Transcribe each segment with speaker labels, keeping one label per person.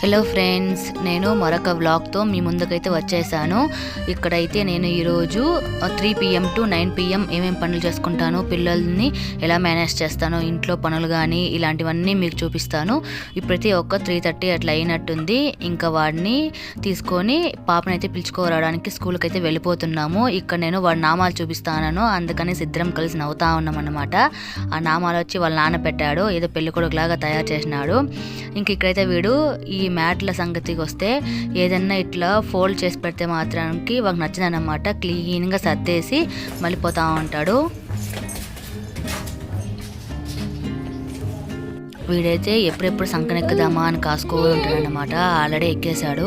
Speaker 1: Hello friends నేను మరొక వ్లాగ్తో మీ ముందుకైతే వచ్చేసాను. ఇక్కడైతే నేను ఈరోజు three PM to nine PM ఏమేమి పనులు చేసుకుంటాను పిల్లల్ని ఎలా మేనేజ్ చేస్తాను ఇంట్లో పనులు కానీ ఇలాంటివన్నీ మీకు చూపిస్తాను. ఇప్పుడైతే ఒక్క త్రీ థర్టీ అట్లా అయినట్టుంది. ఇంకా వాడిని తీసుకొని పాపనైతే పిలుచుకోరావడానికి స్కూల్కి అయితే వెళ్ళిపోతున్నాము. ఇక్కడ నేను వాడి నామాలు చూపిస్తాను అందుకని ఇద్దరం కలిసి నవ్వుతా ఉన్నాం అనమాట ఆ నామాలు వచ్చి వాళ్ళ నాన్న పెట్టాడు. ఏదో పెళ్ళికొడుకులాగా తయారు చేసినాడు. ఇంక ఇక్కడైతే వీడు ఈ మ్యాట్ల సంగతికి వస్తే ఏదన్నా ఇట్లా ఫోల్డ్ చేసి పెడితే మాత్రానికి వాళ్ళకి నచ్చిందన్నమాట. క్లీన్గా సర్దేసి మళ్ళీ పోతా ఉంటాడు. వీడైతే ఎప్పుడెప్పుడు సంకనెక్కుదామా అని కాసుకోని ఉంటాడు అనమాట ఆల్రెడీ ఎక్కేశాడు.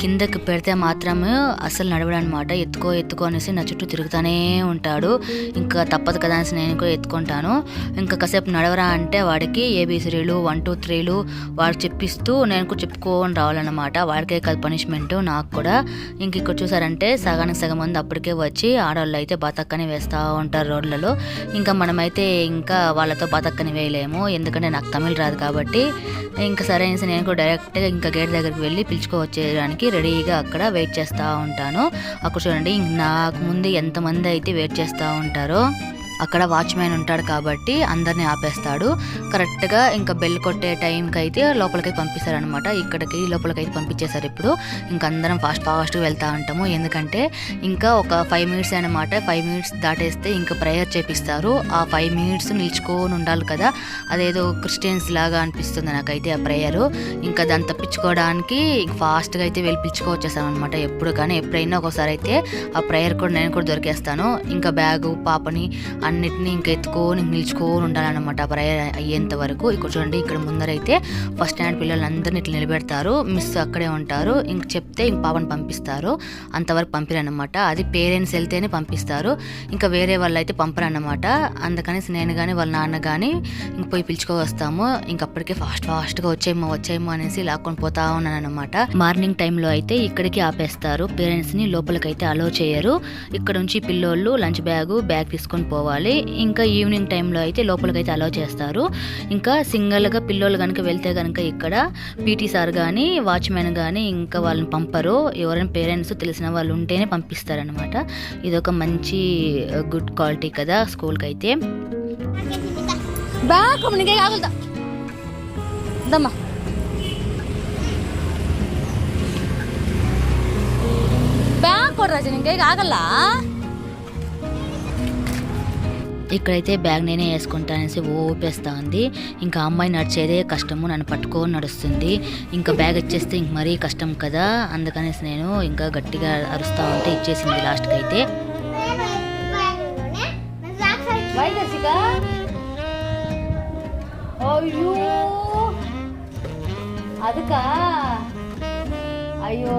Speaker 1: కిందకి పెడితే మాత్రమే అసలు నడవడనమాట ఎత్తుకో ఎత్తుకో అనేసి నా చుట్టూ తిరుగుతూనే ఉంటాడు. ఇంకా తప్పదు కదా అనేసి నేను కూడా ఎత్తుకుంటాను. ఇంకా కాసేపు నడవరా అంటే వాడికి ఏబీసీలు వన్ టూ త్రీలు వాడు చెప్పిస్తూ నేను కూడా చెప్పుకోని రావాలన్నమాట. వాడికే కాదు పనిష్మెంట్ నాకు కూడా. ఇంక ఇక్కడ చూసారంటే సగానికి సగం మంది అప్పటికే వచ్చి ఆడవాళ్ళు అయితే బతక్కని వేస్తూ ఉంటారు రోడ్లలో. ఇంకా మనమైతే ఇంకా వాళ్ళతో బతక్కని వేయలేము. ఎందుకంటే నాకు తమిళ రాదు కాబట్టి ఇంకా సరే అనేసి నేను కూడా డైరెక్ట్గా ఇంకా గేట్ దగ్గరికి వెళ్ళి పిలుచుకోవచ్చేయడానికి రెడీగా అక్కడ వెయిట్ చేస్తూ ఉంటాను. అక్కడ చూడండి నాకు ముందు ఎంతమంది అయితే వెయిట్ చేస్తూ ఉంటారో. అక్కడ వాచ్మెన్ ఉంటాడు కాబట్టి అందరిని ఆపేస్తాడు. కరెక్ట్గా ఇంకా బెల్ కొట్టే టైంకి అయితే లోపలికి పంపిస్తారనమాట ఇక్కడికి లోపలికి అయితే పంపించేశారు ఇప్పుడు. ఇంకా అందరం ఫాస్ట్ ఫాస్ట్గా వెళ్తూ ఉంటాము. ఎందుకంటే ఇంకా ఒక ఫైవ్ మినిట్స్ అనమాట ఫైవ్ మినిట్స్ దాటేస్తే ఇంకా ప్రేయర్ చేపిస్తారు. ఆ ఫైవ్ మినిట్స్ నిల్చుకొని ఉండాలి కదా. అదేదో క్రిస్టియన్స్ లాగా అనిపిస్తుంది నాకైతే ఆ ప్రేయర్. ఇంకా దాన్ని తప్పించుకోవడానికి ఫాస్ట్గా అయితే వెళ్ళి పిలుచుకోవచ్చేసాను అనమాట ఎప్పుడు కానీ ఎప్పుడైనా ఒకసారి అయితే ఆ ప్రేయర్ కూడా నేను కూడా దొరికేస్తాను. ఇంకా బ్యాగు పాపని అన్నిటినీ ఇంకా ఎత్తుకొని నిల్చుకొని ఉండాలన్నమాట. ప్రేయర్ అయ్యేంత వరకు. ఇక్కడ చూడండి ఇక్కడ ముందరైతే ఫస్ట్ స్టాండ్ పిల్లలందరినీ ఇట్లా నిలబెడతారు. మిస్ అక్కడే ఉంటారు. ఇంక చెప్తే ఇంక పాపని పంపిస్తారు. అంతవరకు పంపిరన్నమాట. అది పేరెంట్స్ వెళ్తేనే పంపిస్తారు. ఇంకా వేరే వాళ్ళు అయితే పంపరన్నమాట. అందుకనేసి నేను కానీ వాళ్ళ నాన్న కానీ ఇంక పోయి పిలుచుకోవస్తాము ఇంక అప్పటికే ఫాస్ట్ ఫాస్ట్గా వచ్చేయమో వచ్చేయమో అనేసి లాక్కొని పోతా ఉన్నాను అనమాట మార్నింగ్ టైంలో అయితే ఇక్కడికి ఆపేస్తారు. పేరెంట్స్ని లోపలికైతే అలో చేయరు. ఇక్కడ నుంచి పిల్లోళ్ళు లంచ్ బ్యాగ్ బ్యాగ్ తీసుకొని పోవాలి. ఇంకా ఈవినింగ్ టైంలో అయితే లోపలికైతే అలో చేస్తారు ఇంకా సింగిల్గా పిల్లోళ్ళు కనుక వెళ్తే కనుక ఇక్కడ పీటీ సార్ కానీ వాచ్మెన్ కానీ ఇంకా వాళ్ళని పంపరు ఎవరైనా పేరెంట్స్ తెలిసిన వాళ్ళు ఉంటేనే పంపిస్తారనమాట ఇది ఒక మంచి గుడ్ క్వాలిటీ కదా స్కూల్కి అయితే
Speaker 2: ಬಾ ನಿಮಗೆ ಆಗಲ್ದ ದಮ್ಮ ಬ್ಯಾಗ್ ಕೊಡ್ರಾಜ ನಿಂಗೆ ಈಗ ಆಗಲ್ಲ
Speaker 1: ఇక్కడైతే బ్యాగ్ నేనే వేసుకుంటానేసి ఓపేస్తా ఉంది ఇంకా అమ్మాయి నడిచేదే కష్టము నన్ను పట్టుకొని నడుస్తుంది. ఇంకా బ్యాగ్ ఇచ్చేస్తే ఇంక మరీ కష్టం కదా అందుకనేసి నేను ఇంకా గట్టిగా అరుస్తా ఉంటే ఇచ్చేసింది లాస్ట్కి అయితే
Speaker 2: అదికా? అయ్యో!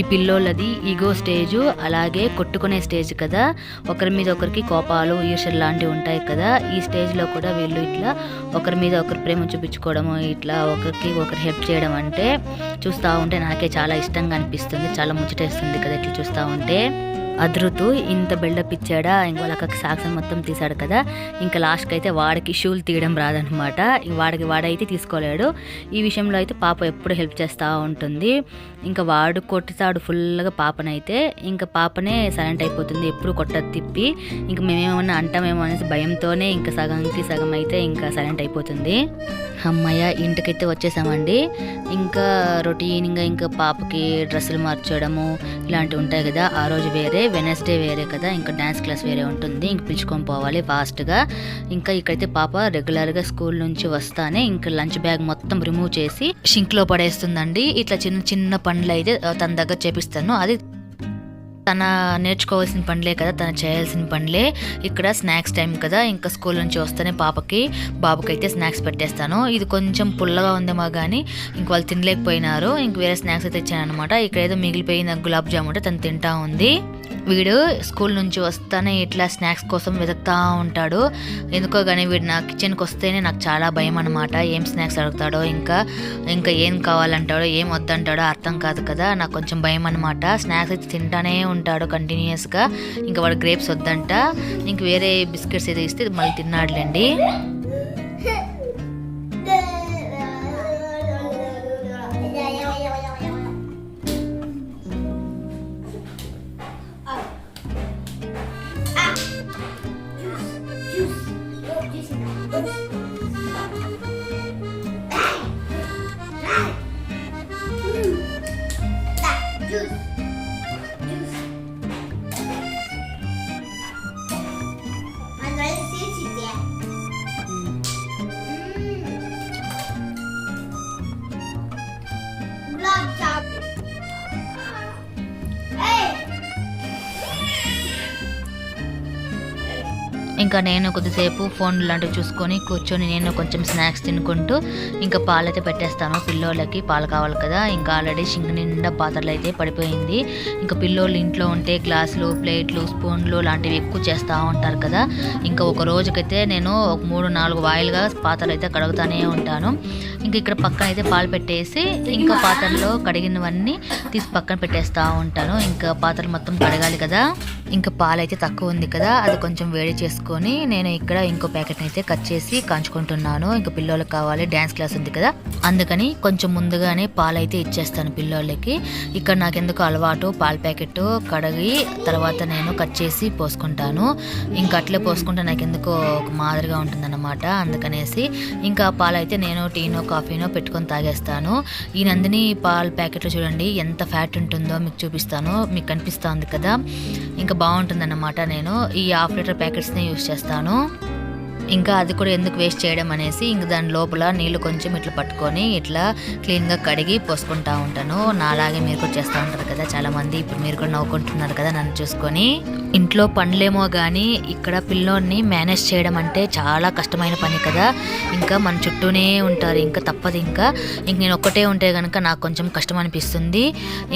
Speaker 1: ఈ పిల్లోళ్ళది ఈగో స్టేజ్ అలాగే కొట్టుకునే స్టేజ్ కదా. ఒకరి మీద ఒకరికి కోపాలు ఈర్షలు లాంటివి ఉంటాయి కదా. ఈ స్టేజ్లో కూడా వీళ్ళు ఇట్లా ఒకరి మీద ఒకరి ప్రేమ చూపించుకోవడము ఇట్లా ఒకరికి ఒకరు హెల్ప్ చేయడం అంటే చూస్తూ ఉంటే నాకే చాలా ఇష్టంగా అనిపిస్తుంది చాలా ముచ్చటేస్తుంది కదా ఇట్లా చూస్తూ ఉంటే. అదృతు ఇంత బిల్డప్ ఇచ్చాడా? ఇంక వాళ్ళకి సాక్షన్ మొత్తం తీశాడు కదా. ఇంకా లాస్ట్కి అయితే వాడికి షూలు తీయడం రాదనమాట వాడికి వాడైతే తీసుకోలేడు. ఈ విషయంలో అయితే పాప ఎప్పుడు హెల్ప్ చేస్తూ ఉంటుంది. ఇంకా వాడు కొట్టుతాడు ఫుల్గా పాపనైతే. ఇంకా పాపనే సైలెంట్ అయిపోతుంది ఎప్పుడు కొట్టదు తిప్పి. ఇంకా మేమేమన్నా అంటామేమో అనేసి భయంతోనే ఇంకా సగంకి సగం అయితే ఇంకా సైలెంట్ అయిపోతుంది. అమ్మయ్య ఇంటికైతే వచ్చేసామండి. ఇంకా రొటీన్గా ఇంకా పాపకి డ్రెస్సులు మార్చడము ఇలాంటివి ఉంటాయి కదా. ఆ రోజు వేరే వెనస్డే వేరే కదా ఇంకా డ్యాన్స్ క్లాస్ వేరే ఉంటుంది ఇంక పిలుచుకొని పోవాలి ఫాస్ట్గా ఇంకా ఇక్కడైతే పాప రెగ్యులర్గా స్కూల్ నుంచి వస్తానే ఇంకా లంచ్ బ్యాగ్ మొత్తం రిమూవ్ చేసి షింక్లో పడేస్తుందండి. ఇట్లా చిన్న చిన్న పనులు అయితే తన దగ్గర చేపిస్తాను. అది తన నేర్చుకోవాల్సిన పనులే కదా తను చేయాల్సిన పనులే. ఇక్కడ స్నాక్స్ టైం కదా ఇంకా స్కూల్ నుంచి వస్తేనే పాపకి బాబుకి అయితే స్నాక్స్ పెట్టేస్తాను. ఇది కొంచెం పుల్లగా ఉందేమో కానీ ఇంక వాళ్ళు తినలేకపోయినారు. ఇంక వేరే స్నాక్స్ అయితే ఇచ్చాను అనమాట ఇక్కడ ఏదో మిగిలిపోయిన గులాబ్ జామ్ ఉంటే తను తింటా ఉంది. వీడు స్కూల్ నుంచి వస్తానే ఇట్లా స్నాక్స్ కోసం వెతుకుతా ఉంటాడు. ఎందుకో కానీ వీడు నా కిచెన్కి వస్తేనే నాకు చాలా భయం అనమాట ఏం స్నాక్స్ అడుగుతాడో ఇంకా ఇంకా ఏం కావాలంటాడో ఏం వద్దంటాడో అర్థం కాదు కదా. నాకు కొంచెం భయం అనమాట స్నాక్స్ అయితే తింటానే ఉంటాడు కంటిన్యూస్గా ఇంకా వాడు గ్రేప్స్ వద్దంట. ఇంక వేరే బిస్కెట్స్ ఏదో ఇస్తే మళ్ళీ తిన్నాడులేండి. ఇంకా నేను కొద్దిసేపు ఫోన్ లాంటివి చూసుకొని కూర్చొని నేను కొంచెం స్నాక్స్ తినుకుంటూ ఇంకా పాలైతే పెట్టేస్తాను. పిల్లోళ్ళకి పాలు కావాలి కదా. ఇంకా ఆల్రెడీ షింక్ నిండా పాత్రలు అయితే పడిపోయింది. ఇంకా పిల్లోళ్ళు ఇంట్లో ఉంటే గ్లాసులు ప్లేట్లు స్పూన్లు లాంటివి ఎక్కువ చేస్తూ ఉంటారు కదా. ఇంకా ఒక రోజుకైతే నేను ఒక మూడు నాలుగు వాయిల్గా పాత్రలు అయితే కడుగుతానే ఉంటాను. ఇంకా ఇక్కడ పక్కన అయితే పాలు పెట్టేసి ఇంకా పాత్రలో కడిగినవన్నీ తీసి పక్కన పెట్టేస్తూ ఉంటాను. ఇంకా పాత్రలు మొత్తం కడగాలి కదా. ఇంకా పాలు అయితే తక్కువ ఉంది కదా. అది కొంచెం వేడి చేసుకొని నేను ఇక్కడ ఇంకో ప్యాకెట్ అయితే కట్ చేసి కాంచుకుంటున్నాను. ఇంకా పిల్లోళ్ళకి కావాలి డ్యాన్స్ క్లాస్ ఉంది కదా. అందుకని కొంచెం ముందుగానే పాలు అయితే ఇచ్చేస్తాను పిల్లోళ్ళకి. ఇక్కడ నాకు ఎందుకు అలవాటు పాల ప్యాకెట్ కడిగి తర్వాత నేను కట్ చేసి పోసుకుంటాను. ఇంకా అట్లే పోసుకుంటే నాకు ఎందుకో ఒక మాదిరిగా ఉంటుందన్నమాట. అందుకనేసి ఇంకా పాలు అయితే నేను టీనో కాఫీనో పెట్టుకొని తాగేస్తాను. ఈ నందిని పాల ప్యాకెట్లో చూడండి ఎంత ఫ్యాట్ ఉంటుందో మీకు చూపిస్తాను. మీకు కనిపిస్తుంది కదా. ఇంకా బాగుంటుందన్నమాట. నేను ఈ హాఫ్ లీటర్ ప్యాకెట్స్ని యూస్ చేస్తాను. está, ¿no? ఇంకా అది కూడా ఎందుకు వేస్ట్ చేయడం అనేసి ఇంక దాని లోపల నీళ్ళు కొంచెం ఇట్లా పట్టుకొని ఇట్లా క్లీన్గా కడిగి పోసుకుంటా ఉంటాను. నాలాగే మీరు కూడా చేస్తూ ఉంటారు కదా చాలామంది. ఇప్పుడు మీరు కూడా నవ్వుకుంటున్నారు కదా నన్ను చూసుకొని. ఇంట్లో పనులేమో కానీ ఇక్కడ పిల్లోడిని మేనేజ్ చేయడం అంటే చాలా కష్టమైన పని కదా. ఇంకా మన చుట్టూనే ఉంటారు. ఇంకా తప్పదు ఇంకా. ఇంక నేను ఒక్కటే ఉంటే కనుక నాకు కొంచెం కష్టం అనిపిస్తుంది.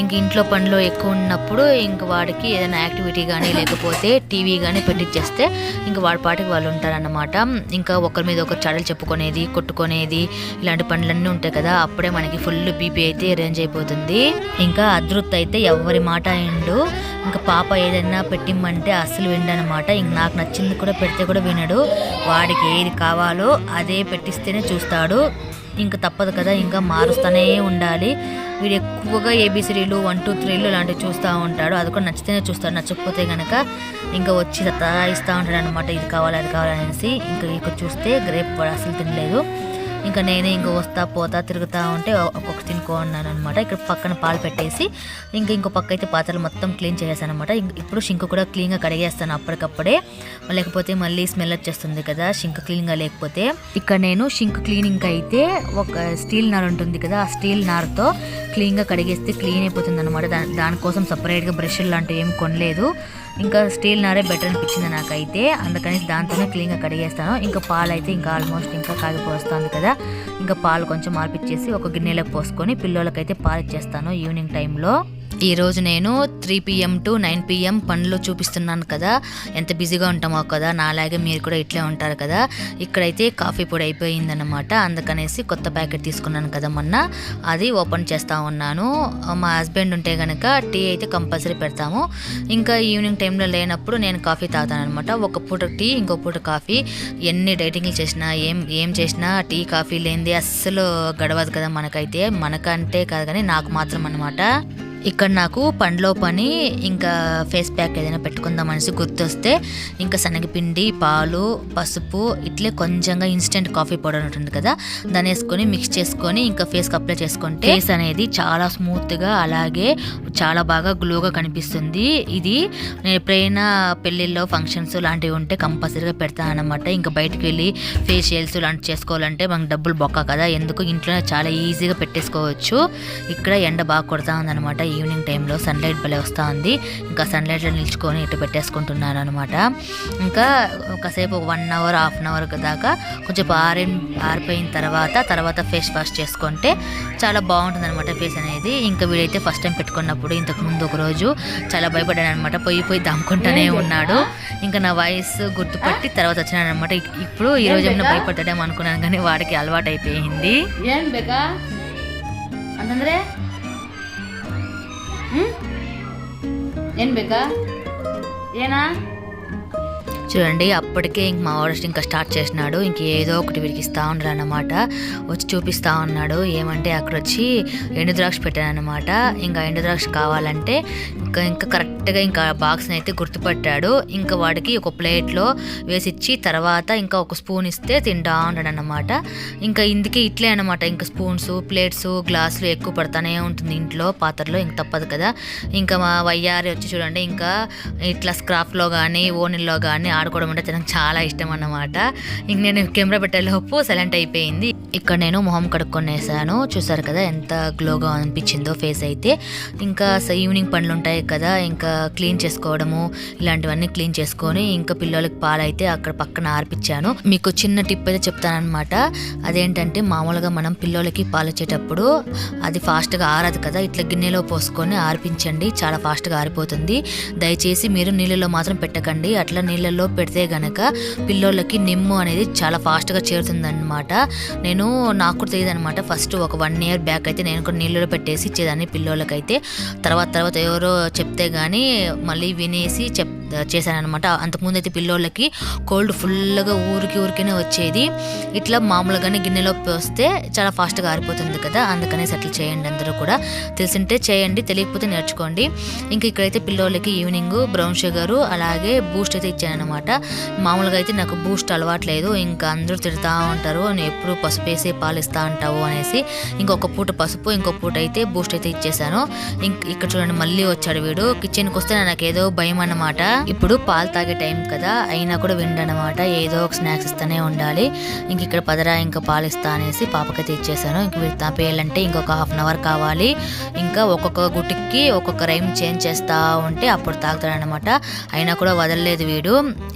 Speaker 1: ఇంక ఇంట్లో పనులు ఎక్కువ ఉన్నప్పుడు ఇంక వాడికి ఏదైనా యాక్టివిటీ కానీ లేకపోతే టీవీ కానీ పెట్టిచ్చేస్తే ఇంక వాడి పాటికి వాళ్ళు ఉంటారన్నమాట. ఇంకా ఒకరి మీద ఒకరు చడలు చెప్పుకునేది కొట్టుకునేది ఇలాంటి పనులన్నీ ఉంటాయి కదా అప్పుడే మనకి ఫుల్ బీపీ అయితే అరేంజ్ అయిపోతుంది. ఇంకా అదృత్ అయితే ఎవరి మాట అయిండు ఇంకా పాప ఏదైనా పెట్టిమ్మంటే అస్సలు విండనమాట ఇంక నాకు నచ్చింది కూడా పెడితే కూడా వినడు. వాడికి ఏది కావాలో అదే పెట్టిస్తేనే చూస్తాడు. ఇంకా తప్పదు కదా ఇంకా మారుస్తూనే ఉండాలి. వీడు ఎక్కువగా ఏబిసిడీలు వన్ టూ త్రీలు లాంటివి చూస్తూ ఉంటాడు. అది కూడా నచ్చితేనే చూస్తాడు నచ్చకపోతే కనుక ఇంకా వచ్చి సతాయిస్తూ ఉంటాడు అనమాట ఇది కావాలి అది కావాలి అనేసి ఇంకా ఇక్కడ చూస్తే గ్రేప్ అసలు తినలేదు. ఇంకా నేనే ఇంకా వస్తా పోతా తిరుగుతూ ఉంటే ఒక్కొక్క తినుకో అన్నాను అనమాట ఇక్కడ పక్కన పాలు పెట్టేసి ఇంకా ఇంకో పక్క అయితే పాత్రలు మొత్తం క్లీన్ చేసేసాను అనమాట ఇప్పుడు షింక్ కూడా క్లీన్గా కడిగేస్తాను అప్పటికప్పుడే. లేకపోతే మళ్ళీ స్మెల్ వచ్చేస్తుంది కదా షింక్ క్లీన్గా లేకపోతే. ఇక్కడ నేను షింక్ క్లీనింగ్ అయితే ఒక స్టీల్ నార్ ఉంటుంది కదా ఆ స్టీల్ నార్తో క్లీన్గా కడిగేస్తే క్లీన్ అయిపోతుంది అనమాట దానికోసం సపరేట్గా బ్రష్లు లాంటివి ఏమి కొనలేదు. ఇంకా స్టీల్ నారే బెటర్ అనిపించింది నాకైతే. అందుకని దాంతోనే క్లీన్గా కడిగేస్తాను. ఇంకా పాలు అయితే ఇంకా ఆల్మోస్ట్ ఇంకా కాగిపోస్తుంది కదా. ఇంకా పాలు కొంచెం మార్పిచ్చేసి ఒక గిన్నెలోకి పోసుకొని పిల్లలకైతే పాలు ఇచ్చేస్తాను ఈవినింగ్ టైంలో. ఈరోజు నేను three PM to nine PM పనులు చూపిస్తున్నాను కదా. ఎంత బిజీగా ఉంటామో కదా నాలాగే మీరు కూడా ఇట్లే ఉంటారు కదా. ఇక్కడైతే కాఫీ పొడి అయిపోయిందన్నమాట. అందుకనేసి కొత్త ప్యాకెట్ తీసుకున్నాను కదా మొన్న. అది ఓపెన్ చేస్తూ ఉన్నాను. మా హస్బెండ్ ఉంటే కనుక టీ అయితే కంపల్సరీ పెడతాము. ఇంకా ఈవినింగ్ టైంలో లేనప్పుడు నేను కాఫీ తాగుతాను అనమాట ఒక పూట టీ ఇంకో పూట కాఫీ. ఎన్ని డైటింగ్లు చేసినా ఏం ఏం చేసినా టీ కాఫీ లేనిది అస్సలు గడవదు కదా మనకైతే. మనకంటే కాదు కానీ నాకు మాత్రం అనమాట ఇక్కడ నాకు పండ్లో పని ఇంకా ఫేస్ ప్యాక్ ఏదైనా పెట్టుకుందాం అనేసి గుర్తొస్తే ఇంకా శనగపిండి పాలు పసుపు ఇట్లే కొంచెంగా ఇన్స్టెంట్ కాఫీ పౌడర్ ఉంటుంది కదా దాన్ని వేసుకొని మిక్స్ చేసుకొని ఇంకా ఫేస్కి అప్లై చేసుకుంటే ఫేస్ అనేది చాలా స్మూత్గా అలాగే చాలా బాగా గ్లోగా కనిపిస్తుంది. ఇది నేను ఎప్పుడైనా పెళ్ళిళ్ళో ఫంక్షన్స్ లాంటివి ఉంటే కంపల్సరీగా పెడతాను అనమాట ఇంకా బయటకు వెళ్ళి ఫేషియల్స్ లాంటివి చేసుకోవాలంటే మనకు డబ్బులు బొక్క కదా ఎందుకు? ఇంట్లోనే చాలా ఈజీగా పెట్టేసుకోవచ్చు. ఇక్కడ ఎండ బాగా కొడతా ఉందన్నమాట. ఈవినింగ్ టైంలో సన్లైట్ భలే వస్తూ ఉంది ఇంకా సన్లైట్లో నిల్చుకొని ఇటు పెట్టేసుకుంటున్నాను అనమాట ఇంకా కాసేపు ఒక one hour half an hour దాకా కొంచెం ఆరి ఆరిపోయిన తర్వాత తర్వాత ఫేస్ వాష్ చేసుకుంటే చాలా బాగుంటుంది అనమాట ఫేస్ అనేది. ఇంకా వీడైతే ఫస్ట్ టైం పెట్టుకున్నప్పుడు ఇంతకు ముందు ఒక రోజు చాలా భయపడ్డాను అనమాట పోయి పోయి దమ్ముకుంటూనే ఉన్నాడు. ఇంకా నా వాయిస్ గుర్తుపట్టి తర్వాత వచ్చినాడు అనమాట ఇప్పుడు ఈ రోజు ఏమైనా భయపడ్డాడేమో అనుకున్నాను కానీ వాడికి అలవాటు అయిపోయింది
Speaker 2: ఏం బిగ్గా ఏనా?
Speaker 1: చూడండి అప్పటికే ఇంక మా వాడు ఇంకా స్టార్ట్ చేసినాడు. ఇంక ఏదో ఒకటి వీడికి ఇస్తా ఉండరు అనమాట వచ్చి చూపిస్తా ఉన్నాడు. ఏమంటే అక్కడ వచ్చి ఎండు ద్రాక్ష పెట్టాను అనమాట ఇంకా ఎండు ద్రాక్ష కావాలంటే ఇంకా ఇంకా కరెక్ట్ కరెక్ట్గా ఇంకా బాక్స్ని అయితే గుర్తుపట్టాడు. ఇంకా వాడికి ఒక ప్లేట్లో వేసిచ్చి తర్వాత ఇంకా ఒక స్పూన్ ఇస్తే తింటా ఉన్నాడు అనమాట ఇంకా ఇందుకే ఇట్లే అనమాట ఇంకా స్పూన్స్ ప్లేట్స్ గ్లాసులు ఎక్కువ పడతానే ఉంటుంది ఇంట్లో పాత్రలో ఇంక తప్పదు కదా. ఇంకా మా వయ్యారి వచ్చి చూడండి ఇంకా ఇట్లా స్క్రాప్లో కానీ ఓనిల్లో కానీ ఆడుకోవడం అంటే తనకు చాలా ఇష్టం అన్నమాట. ఇంక నేను కెమెరా పెట్టే లోపు సైలెంట్ అయిపోయింది. ఇక్కడ నేను మొహం కడుక్కొనేసాను. చూసారు కదా ఎంత గ్లోగా అనిపించిందో ఫేస్ అయితే. ఇంకా ఈవినింగ్ పనులు ఉంటాయి కదా ఇంకా క్లీన్ చేసుకోవడము ఇలాంటివన్నీ క్లీన్ చేసుకొని ఇంకా పిల్లలకి పాలైతే అక్కడ పక్కన ఆర్పించాను మీకు చిన్న టిప్ అయితే చెప్తానమాట అదేంటంటే మామూలుగా మనం పిల్లలకి పాలిచ్చేటప్పుడు అది ఫాస్ట్గా ఆరదు కదా ఇట్లా గిన్నెలో పోసుకొని ఆర్పించండి చాలా ఫాస్ట్గా ఆరిపోతుంది. దయచేసి మీరు నీళ్ళలో మాత్రం పెట్టకండి. అట్లా నీళ్ళలో పెడితే గనక పిల్లోళ్ళకి నిమ్ము అనేది చాలా ఫాస్ట్గా చేరుతుందన్నమాట. నేను నాకు తెలియదు అనమాట ఫస్ట్ ఒక వన్ ఇయర్ బ్యాక్ అయితే నేను కూడా నీళ్ళలో పెట్టేసి ఇచ్చేదాన్ని పిల్లోళ్ళకైతే. తర్వాత తర్వాత ఎవరో చెప్తే కానీ మళ్ళీ వినేసి చెప్ చేశానమాట అంతకుముందు అయితే పిల్లోళ్ళకి కోల్డ్ ఫుల్గా ఊరికి ఊరికనే వచ్చేది. ఇట్లా మామూలుగానే గిన్నెలో పోస్తే చాలా ఫాస్ట్గా ఆరిపోతుంది కదా అందుకనే సెటిల్ చేయండి అందరూ కూడా. తెలిసింటే చేయండి తెలియకపోతే నేర్చుకోండి. ఇంకా ఇక్కడైతే పిల్లోళ్ళకి ఈవినింగ్ బ్రౌన్ షుగర్ అలాగే బూస్ట్ అయితే ఇచ్చానమాట మామూలుగా అయితే నాకు బూస్ట్ అలవాట్లేదు ఇంకా అందరూ తిడతా ఉంటారు నేను ఎప్పుడు పసుపు వేసి పాలు ఇస్తా ఉంటావు అనేసి. ఇంకొక పూట పసుపు ఇంకో పూట అయితే బూస్ట్ అయితే ఇచ్చేసాను ఇంక ఇక్కడ చూడండి మళ్ళీ వచ్చాడు వీడు. కిచెన్కి వస్తే నాకు ఏదో భయం అన్నమాట. ఇప్పుడు పాలు తాగే టైం కదా అయినా కూడా విండనమాట. ఏదో ఒక స్నాక్స్ ఇస్తూనే ఉండాలి. ఇంక ఇక్కడ పదరా ఇంకా పాలు ఇస్తా అనేసి పాపకైతే ఇచ్చేసాను ఇంక వీడు తాపేయాలంటే ఇంకొక హాఫ్ అన్ అవర్ కావాలి. ఇంకా ఒక్కొక్క గుటికి ఒక్కొక్క రైమ్ చేంజ్ చేస్తా ఉంటే అప్పుడు తాగుతాడనమాట. అయినా కూడా వదలలేదు వీడు.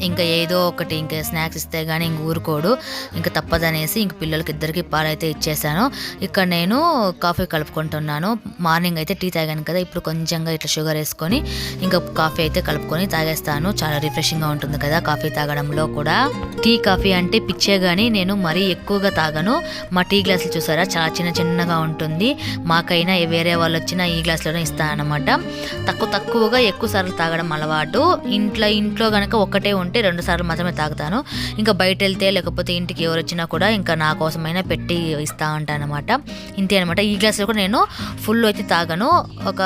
Speaker 1: ఇంకా ఏదో ఒకటి ఇంకా స్నాక్స్ ఇస్తే కానీ ఇంక ఊరుకోడు. ఇంకా తప్పదనేసి ఇంక పిల్లలకి ఇద్దరికి పాలైతే ఇచ్చేసాను. ఇక్కడ నేను కాఫీ కలుపుకుంటున్నాను. మార్నింగ్ అయితే టీ తాగాను కదా ఇప్పుడు కొంచెంగా ఇట్లా షుగర్ వేసుకొని ఇంకా కాఫీ అయితే కలుపుకొని తాగేస్తాను చాలా రిఫ్రెషింగ్గా ఉంటుంది కదా కాఫీ తాగడంలో కూడా. టీ కాఫీ అంటే పిచ్చే కానీ నేను మరీ ఎక్కువగా తాగను. మా టీ గ్లాసులు చూసారా? చాలా చిన్న చిన్నగా ఉంటుంది. మాకైనా వేరే వాళ్ళు వచ్చినా ఈ గ్లాస్లోనే ఇస్తానమాట తక్కువ తక్కువగా ఎక్కువ సార్లు తాగడం అలవాటు. ఇంట్లో ఇంట్లో కనుక ఒక్కటే ఉంటే రెండు సార్లు మాత్రమే తాగుతాను. ఇంకా బయట వెళ్తే లేకపోతే ఇంటికి ఎవరు వచ్చినా కూడా ఇంకా నా కోసమైనా పెట్టి ఇస్తా ఉంటాను అనమాట ఇంతే అనమాట ఈ గ్లాస్లో కూడా నేను ఫుల్ అయితే తాగను. ఒక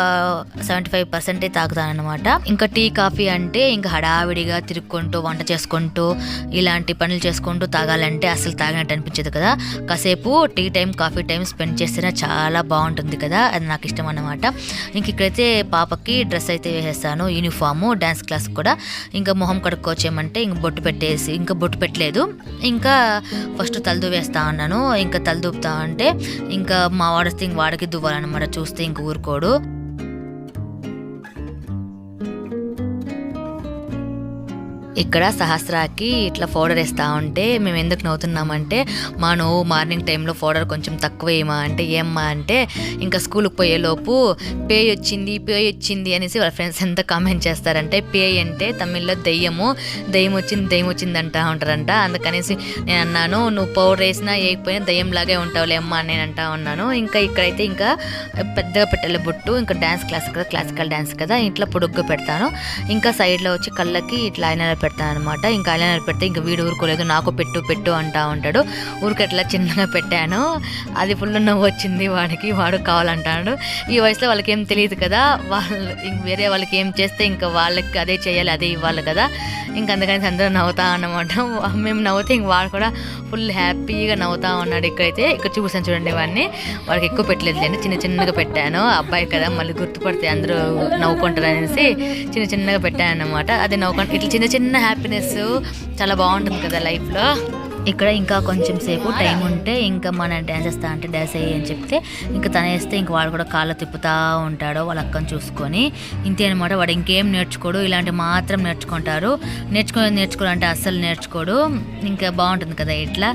Speaker 1: సెవెంటీ ఫైవ్ పర్సెంటే తాగుతాను అనమాట ఇంకా టీ కాఫీ అంటే ఇంకా హడావిడిగా తిరుక్కుంటూ వంట చేసుకుంటూ ఇలాంటి పనులు చేసుకుంటూ తాగాలంటే అసలు తాగినట్టు అనిపించదు కదా. కాసేపు tea time coffee time spend చేస్తేనే చాలా బాగుంటుంది కదా. అది నాకు ఇష్టం అన్నమాట. ఇంక ఇక్కడైతే పాపకి డ్రెస్ అయితే వేసేస్తాను యూనిఫాము డ్యాన్స్ క్లాస్ కూడా. ఇంకా మొహం కడుక్కోవచ్చేమంటే ఇంక బొట్టు పెట్టేసి ఇంకా బొట్టు పెట్టలేదు. ఇంకా ఫస్ట్ తలదు వేస్తా ఉన్నాను ఇంకా తలదూపుతా అంటే ఇంకా మా వాడిస్తే ఇంక వాడికి దువ్వాలన్నమాట. చూస్తే ఇంక ఊరుకోడు. ఇక్కడ సహస్రాకి ఇట్లా పౌడర్ వేస్తా ఉంటే మేము ఎందుకు నవ్వుతున్నామంటే మా నువ్వు మార్నింగ్ టైంలో పౌడర్ కొంచెం తక్కువ ఏమా అంటే ఏమ్మా అంటే ఇంకా స్కూల్కి పోయేలోపు పే వచ్చింది పే వచ్చింది అనేసి వాళ్ళ ఫ్రెండ్స్ ఎంత కామెంట్ చేస్తారంటే పే అంటే తమిళ్ళో దెయ్యము దెయ్యం వచ్చింది దెయ్యం వచ్చింది అంటా ఉంటారంట. అందుకనేసి నేను అన్నాను నువ్వు పౌడర్ వేసినా వేయకపోయినా దెయ్యంలాగే ఉంటావులే అమ్మా నేను అంటా ఉన్నాను. ఇంకా ఇక్కడైతే ఇంకా పెద్దగా పెట్టాలి బొట్టు ఇంకా డ్యాన్స్ క్లాస్ కదా క్లాసికల్ డ్యాన్స్ కదా ఇట్లా పొడుగ్గా పెడతాను. ఇంకా సైడ్లో వచ్చి కళ్ళకి ఇట్లా ఆయన పెడతాను అనమాట ఇంకా ఐలైనర్ పెడితే ఇంకా వీడు ఊరుకోలేదు నాకు పెట్టు పెట్టు అంటా ఉంటాడు. ఊరికట్లా చిన్నగా పెట్టాను. అది ఫుల్ నవ్వు వచ్చింది వాడికి వాడు కావాలంటాడు. ఈ వయసులో వాళ్ళకి ఏం తెలియదు కదా వాళ్ళు ఇంక వేరే వాళ్ళకి ఏం చేస్తే ఇంకా వాళ్ళకి అదే చేయాలి అదే ఇవ్వాలి కదా. ఇంక అందుకని అందరూ నవ్వుతా అన్నమాట. మేము నవ్వుతే ఇంక వాడు కూడా ఫుల్ హ్యాపీగా నవ్వుతా ఉన్నాడు ఇక్కడైతే. ఇక్కడ చూసాను చూడండి వాడిని వాడికి ఎక్కువ పెట్టలేదులేండి చిన్న చిన్నగా పెట్టాను. అబ్బాయి కదా మళ్ళీ గుర్తుపడితే అందరూ నవ్వుకుంటారు అనేసి చిన్న చిన్నగా పెట్టాను అనమాట అది నవ్వుకుంటే ఇట్లా చిన్న చిన్న హ్యాపీనెస్ చాలా బాగుంటుంది కదా లైఫ్లో ఇక్కడ ఇంకా కొంచెం సేపు టైం ఉంటే ఇంకా మన డ్యాన్స్ వేస్తా అంటే డ్యాన్స్ అయ్యి అని చెప్తే ఇంకా తన వేస్తే ఇంకా వాడు కూడా కాళ్ళు తిప్పుతా ఉంటాడు వాళ్ళ అక్కను చూసుకొని. ఇంతే అనమాట వాడు ఇంకేం నేర్చుకోడు. ఇలాంటి మాత్రం నేర్చుకుంటారు. నేర్చుకో నేర్చుకోవాలంటే అస్సలు నేర్చుకోడు. ఇంకా బాగుంటుంది కదా ఇట్లా.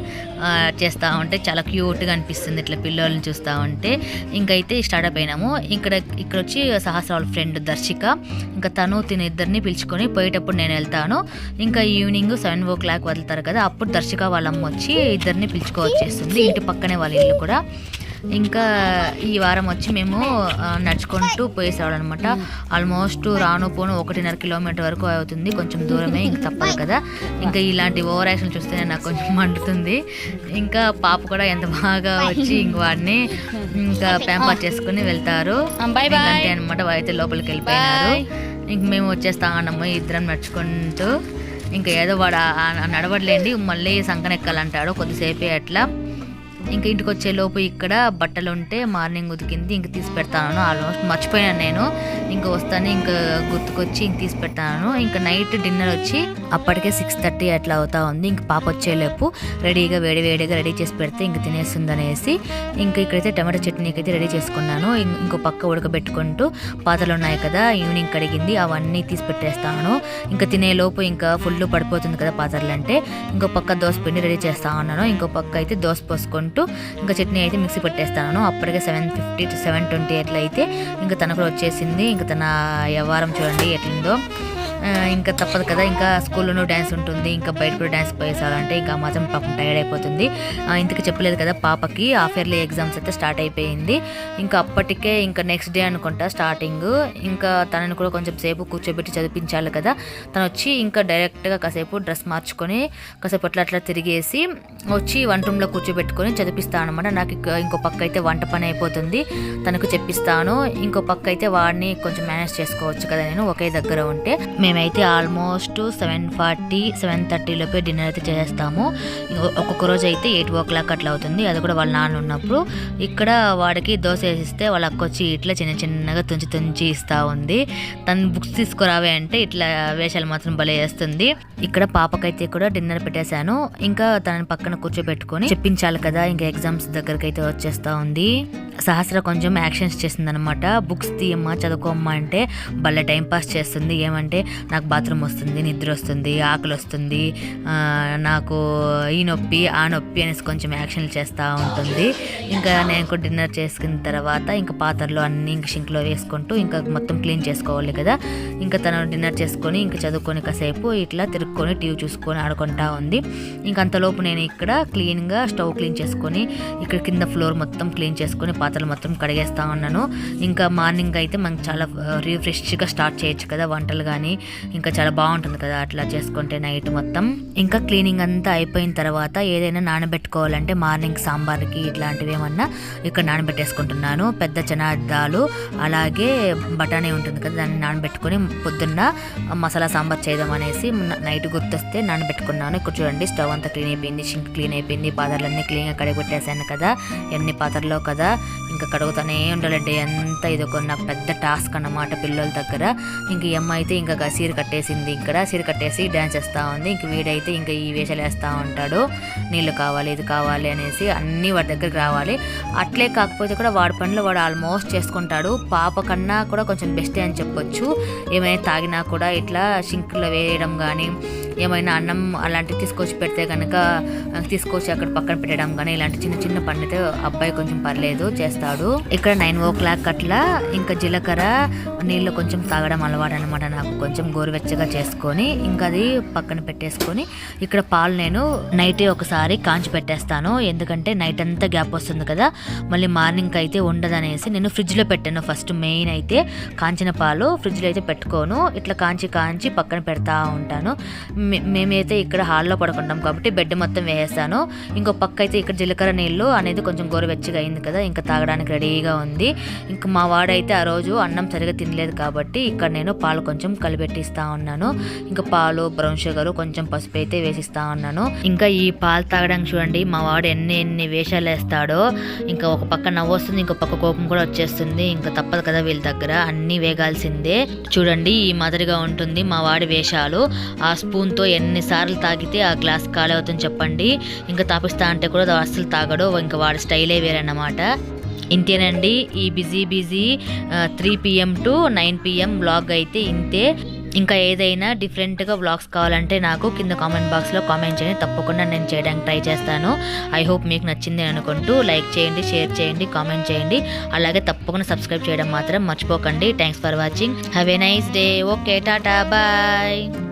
Speaker 1: చేస్తూ ఉంటే చాలా క్యూట్గా అనిపిస్తుంది. ఇట్లా పిల్లల్ని చూస్తూ ఉంటే. ఇంకైతే స్టార్ట్అప్ అయినాము. ఇక్కడ ఇక్కడ వచ్చి సహస్రాల వాళ్ళ ఫ్రెండ్ దర్శిక ఇంకా తను తిన ఇద్దరిని పిలుచుకొని పోయేటప్పుడు నేను వెళ్తాను. ఇంకా ఈవినింగ్ సెవెన్ ఓ క్లాక్ వదులుతారు కదా అప్పుడు దర్శిక వాళ్ళ అమ్మ వచ్చి ఇద్దరిని పిలుచుకోవచ్చేస్తుంది ఇంటి పక్కనే వాళ్ళ ఇల్లు కూడా. ఇంకా ఈ వారం వచ్చి మేము నడుచుకుంటూ పోయేసేవాడు అనమాట ఆల్మోస్ట్ రాను పోను ఒకటిన్నర కిలోమీటర్ వరకు అవుతుంది కొంచెం దూరమే ఇంక తప్పదు కదా. ఇంకా ఇలాంటి ఓవర్ యాక్షన్ చూస్తేనే నాకు కొంచెం మండుతుంది. ఇంకా పాప కూడా ఎంత బాగా వచ్చి ఇంక వాడిని ఇంకా ప్యాంపర్ చేసుకుని వెళ్తారు. అంతే అనమాట వారైతే లోపలికి వెళ్ళిపోయినారు. ఇంక మేము వచ్చేస్తా ఉన్నాము ఇద్దరం నడుచుకుంటూ. ఇంకా ఏదో వాడు నడవట్లేండి మళ్ళీ సంకనెక్కాలంటాడు కొద్దిసేపే అట్లా. ఇంక ఇంటికి వచ్చే లోపు ఇక్కడ బట్టలు ఉంటే మార్నింగ్ ఉతికింది ఇంక తీసి పెడతాను ఆల్మోస్ట్ మర్చిపోయాను నేను. ఇంకా వస్తాను ఇంకా గుర్తుకొచ్చి ఇంక తీసి పెడతాను ఇంకా నైట్ డిన్నర్ వచ్చి అప్పటికే సిక్స్ థర్టీ అట్లా అవుతా ఉంది. ఇంక పాప వచ్చేలోపు రెడీగా వేడి వేడిగా రెడీ చేసి పెడితే ఇంక తినేస్తుంది అనేసి ఇంకా ఇక్కడైతే టమాటో చట్నీకి అయితే రెడీ చేసుకున్నాను. ఇంకో పక్క ఉడకబెట్టుకుంటూ పాత్రలు ఉన్నాయి కదా ఈవినింగ్ కడిగింది అవన్నీ తీసి పెట్టేస్తాను. ఇంకా తినే లోపు ఇంకా ఫుల్ పడిపోతుంది కదా పాత్రలు అంటే ఇంకో పక్క దోశ పిండి రెడీ చేస్తా ఉన్నాను. ఇంకో పక్క అయితే దోశ పోసుకుంటూ ఇంకా చట్నీ అయితే మిక్సీ పెట్టేస్తాను. అప్పటికే seven fifty to seven twenty ఎట్లా అయితే ఇంకా తన కూడా వచ్చేసింది. ఇంకా తన వ్యవహారం చూడండి ఎట్లుందో. ఇంకా తప్పదు కదా. ఇంకా స్కూల్లోనూ డ్యాన్స్ ఉంటుంది. ఇంకా బయట కూడా డ్యాన్స్ పోయేసాలంటే ఇంకా మాత్రం పాపం టైర్డ్ అయిపోతుంది. ఇంతకు చెప్పలేదు కదా పాపకి. హాఫ్ ఇయర్లీ ఎగ్జామ్స్ అయితే స్టార్ట్ అయిపోయింది. ఇంకా అప్పటికే ఇంకా నెక్స్ట్ డే అనుకుంటా స్టార్టింగ్. ఇంకా తనని కూడా కొంచెం సేపు కూర్చోబెట్టి చదివించాలి కదా. తను వచ్చి ఇంకా డైరెక్ట్గా కాసేపు డ్రెస్ మార్చుకొని కాసేపు అట్లా అట్లా తిరిగేసి వచ్చి వంట రూమ్లో కూర్చోబెట్టుకొని చదివిస్తాను అనమాట నాకు ఇంకో పక్క అయితే వంట పని అయిపోతుంది. తనకు చెప్పిస్తాను. ఇంకో పక్క అయితే వాడిని కొంచెం మేనేజ్ చేసుకోవచ్చు కదా నేను ఒకే దగ్గర ఉంటే. మేమైతే ఆల్మోస్ట్ సెవెన్ ఫార్టీ సెవెన్ థర్టీలోపే డిన్నర్ అయితే చేస్తాము ఒక్కొక్క రోజు అయితే ఎయిట్ ఓ క్లాక్ అట్లా అవుతుంది. అది కూడా వాళ్ళ నాన్న ఉన్నప్పుడు. ఇక్కడ వాడికి దోశ వేసిస్తే వాళ్ళ అక్కొచ్చి ఇట్లా చిన్న చిన్నగా తుంచి తుంచి ఇస్తా ఉంది. తను బుక్స్ తీసుకురావే అంటే ఇట్లా వేషాలు మాత్రం భలే వేస్తుంది. ఇక్కడ పాపకైతే కూడా డిన్నర్ పెట్టేశాను. ఇంకా తనని పక్కన కూర్చోబెట్టుకొని చెప్పించాలి కదా ఇంకా ఎగ్జామ్స్ దగ్గరికి అయితే వచ్చేస్తా ఉంది. సహస్ర కొంచెం యాక్షన్స్ చేసిందనమాట. బుక్స్ తీయమ్మా చదువుకోమ్మా అంటే భలే టైం పాస్ చేస్తుంది. ఏమంటే నాకు బాత్రూమ్ వస్తుంది నిద్ర వస్తుంది ఆకలి వస్తుంది నాకు ఈ నొప్పి ఆ నొప్పి అనేసి కొంచెం యాక్షన్లు చేస్తూ ఉంటుంది. ఇంకా నేను కూడా డిన్నర్ చేసుకున్న తర్వాత ఇంకా పాత్రలు అన్నీ ఇంక షింక్లో వేసుకుంటూ ఇంకా మొత్తం క్లీన్ చేసుకోవాలి కదా. ఇంకా తను డిన్నర్ చేసుకొని ఇంకా చదువుకొని కాసేపు ఇట్లా తిరుక్కొని టీవీ చూసుకొని ఆడుకుంటా ఉంది. ఇంకా అంతలోపు నేను ఇక్కడ క్లీన్గా స్టవ్ క్లీన్ చేసుకొని ఇక్కడ కింద ఫ్లోర్ మొత్తం క్లీన్ చేసుకొని పాత్రలు మొత్తం కడిగేస్తా ఉన్నాను. ఇంకా మార్నింగ్ అయితే మనకు చాలా రీఫ్రెష్గా స్టార్ట్ చేయొచ్చు కదా వంటలు కానీ ఇంకా చాలా బాగుంటుంది కదా అట్లా చేసుకుంటే నైట్ మొత్తం. ఇంకా క్లీనింగ్ అంతా అయిపోయిన తర్వాత ఏదైనా నానబెట్టుకోవాలంటే మార్నింగ్ సాంబార్కి ఇట్లాంటివి ఏమన్నా ఇక్కడ నానబెట్టేసుకుంటున్నాను. పెద్ద చనాదాలు అలాగే బఠానీ ఉంటుంది కదా దాన్ని నానబెట్టుకొని పొద్దున్న మసాలా సాంబార్ చేద్దాం అనేసి నైట్ గుర్తొస్తే నానబెట్టుకున్నాను. ఇక్కడ చూడండి స్టవ్ అంతా క్లీన్ అయిపోయింది షింక్ క్లీన్ అయిపోయింది పాత్రలన్నీ క్లీన్గా కడిగి పెట్టేశాను కదా. ఎన్ని పాత్రలో కదా ఇంకా కడుగుతానే ఉండాలండి. ఎంత ఇది ఒక పెద్ద టాస్క్ అన్నమాట పిల్లల దగ్గర. ఇంక ఈ అమ్మాయి అయితే ఇంకా సీర కట్టేసింది ఇక్కడ. సీర కట్టేసి డ్యాన్స్ చేస్తూ ఉంది. ఇంక వీడైతే ఇంకా ఈ వేషాలు వేస్తూ ఉంటాడు. నీళ్ళు కావాలి ఇది కావాలి అనేసి అన్నీ వాడి దగ్గరికి రావాలి. అట్లే కాకపోతే కూడా వాడి పనులు వాడు ఆల్మోస్ట్ చేసుకుంటాడు. పాప కన్నా కూడా కొంచెం బెస్టే అని చెప్పొచ్చు. ఏమైనా తాగినా కూడా ఇట్లా షింక్లో వేయడం కానీ ఏమైనా అన్నం అలాంటివి తీసుకొచ్చి పెడితే కనుక తీసుకొచ్చి అక్కడ పక్కన పెట్టడం కానీ ఇలాంటి చిన్న చిన్న పనులు అయితే అబ్బాయి కొంచెం పర్లేదు చేస్తాడు. ఇక్కడ నైన్ ఓ క్లాక్ అట్లా ఇంకా జీలకర్ర నీళ్ళు కొంచెం తాగడం అలవాటు అనమాట నాకు కొంచెం. కొంచెం గోరువెచ్చగా చేసుకొని ఇంకా అది పక్కన పెట్టేసుకొని ఇక్కడ పాలు నేను నైటే ఒకసారి కాంచి పెట్టేస్తాను. ఎందుకంటే నైట్ అంతా గ్యాప్ వస్తుంది కదా. మళ్ళీ మార్నింగ్ అయితే ఉండదనేసి నేను ఫ్రిడ్జ్లో పెట్టాను. ఫస్ట్ మెయిన్ అయితే కాంచిన పాలు ఫ్రిడ్జ్లో అయితే పెట్టుకోను. ఇట్లా కాంచి కాంచి పక్కన పెడతా ఉంటాను. మేమైతే ఇక్కడ హాల్లో పడుకుంటాం కాబట్టి బెడ్ మొత్తం వేసేస్తాను ఇంకో పక్క అయితే ఇక్కడ జీలకర్ర నీళ్ళు అనేది కొంచెం గోరువెచ్చగా అయింది కదా. ఇంకా తాగడానికి రెడీగా ఉంది. ఇంకా మా వాడైతే ఆ రోజు అన్నం సరిగా తినలేదు కాబట్టి ఇక్కడ నేను పాలు కొంచెం కలిపెట్టిస్తా ఉన్నాను. ఇంకా పాలు బ్రౌన్ షుగర్ కొంచెం పసుపు అయితే వేసిస్తా ఉన్నాను. ఇంకా ఈ పాలు తాగడానికి చూడండి మా వాడు ఎన్ని ఎన్ని వేషాలు వేస్తాడో. ఇంకా ఒక పక్క నవ్వు వస్తుంది ఇంకో పక్క కోపం కూడా వచ్చేస్తుంది. ఇంకా తప్పదు కదా వీళ్ళ దగ్గర అన్ని వేగాల్సిందే. చూడండి ఈ మాదిరిగా ఉంటుంది మా వాడి వేషాలు. ఆ స్పూన్తో ఎన్నిసార్లు తాగితే ఆ గ్లాస్ ఖాళీ అవుతుంది చెప్పండి. ఇంకా తాపిస్తా అంటే కూడా అస్సలు తాగడు ఇంకా వాడి స్టైలే వేరన్నమాట. ఇంతేనండి ఈ busy busy three PM to nine PM blog అయితే ఇంతే. ఇంకా ఏదైనా డిఫరెంట్గా వ్లాగ్స్ కావాలంటే నాకు కింద కామెంట్ బాక్స్లో కామెంట్ చేయండి. తప్పకుండా నేను చేయడానికి ట్రై చేస్తాను. ఐ హోప్ మీకు నచ్చింది అనుకుంటూ లైక్ చేయండి షేర్ చేయండి కామెంట్ చేయండి. అలాగే తప్పకుండా సబ్స్క్రైబ్ చేయడం మాత్రం మర్చిపోకండి. Thanks for watching have a nice day okay tata. Bye